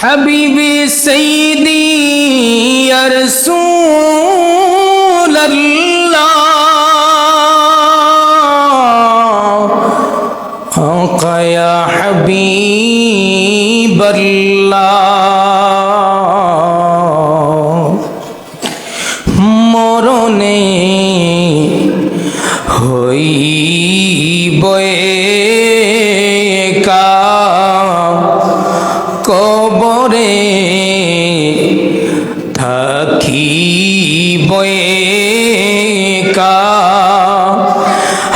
حبيبي سيدي يا رسول الله آقا يا حبيب الله মরণে হইব কবরে থাকি একা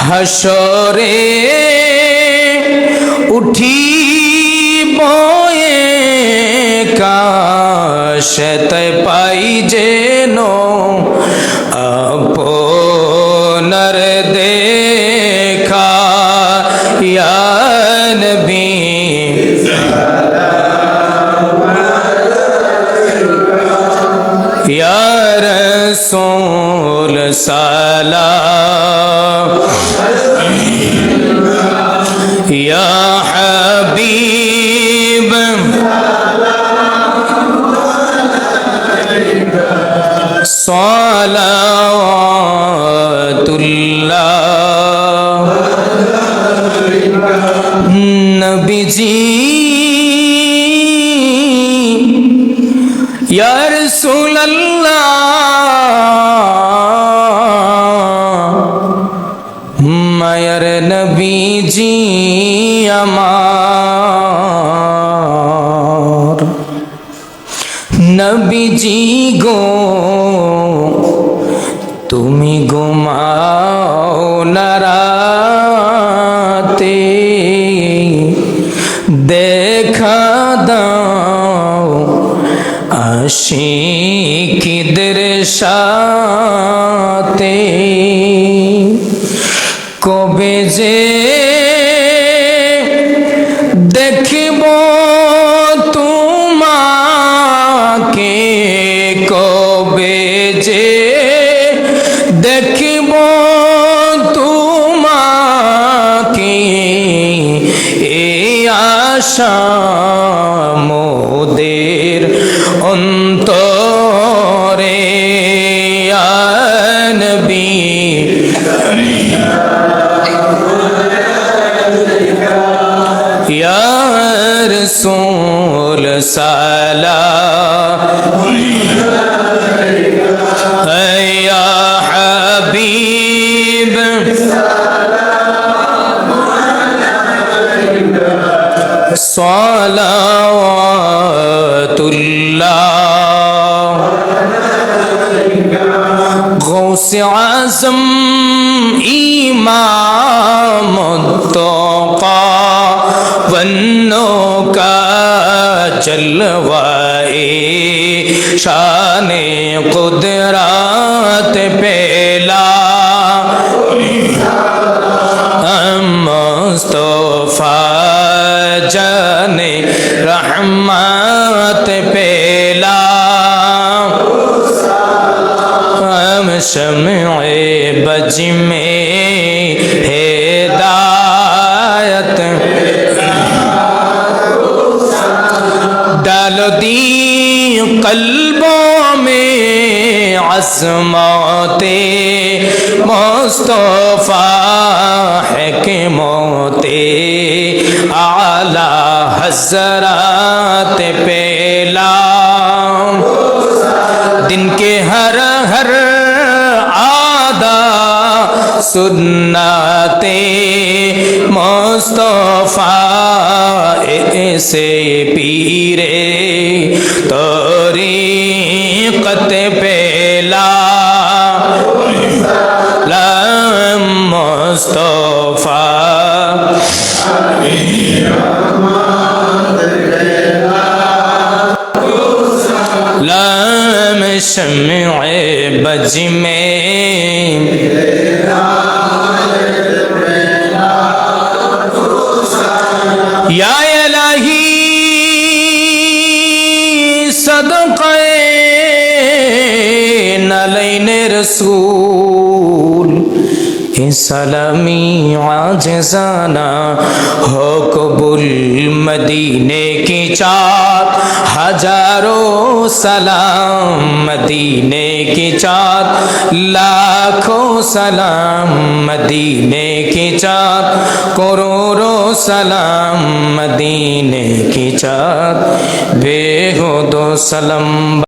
হাসরে উঠি বয়ে সেতে পাই ইয়া রসূল সালাম। ইয়া হাবিব। সালাতুল্লাহ নবীজি ইয়া রাসূলুল্লাহ মায়ার নবীজি আমার। নবীজি গো তুমি ঘুমাও নারাতে দেখা দাও। আশিকিদের সাথে? কবে যে দেখব তোমাকে? কবে যে দেখব তোমাকে? এই আশা মোদের يا رسول سلام يا حبيب. صلوات الله. غوث عزم إمام والنوكا جلوائے شان قدرات پیلا مصطفیٰ جان رحمت پیلا जलदी कल्बों में असमाते मुस्तफ़ा है के मोते, आला हजरात पेला दिन के हर हर সুন্নতে মোস্তফা এসে পীরে তোরি কত পেলা মোস্তফা। لام شمع بج میں রসুল سلامی عاجزانہ ہو قبول مدینے کی چار ہزاروں سلام مدینے کی چار لاکھوں سلام مدینے کی چار کروڑوں سلام مدینے کی چار بے ہو دو سلم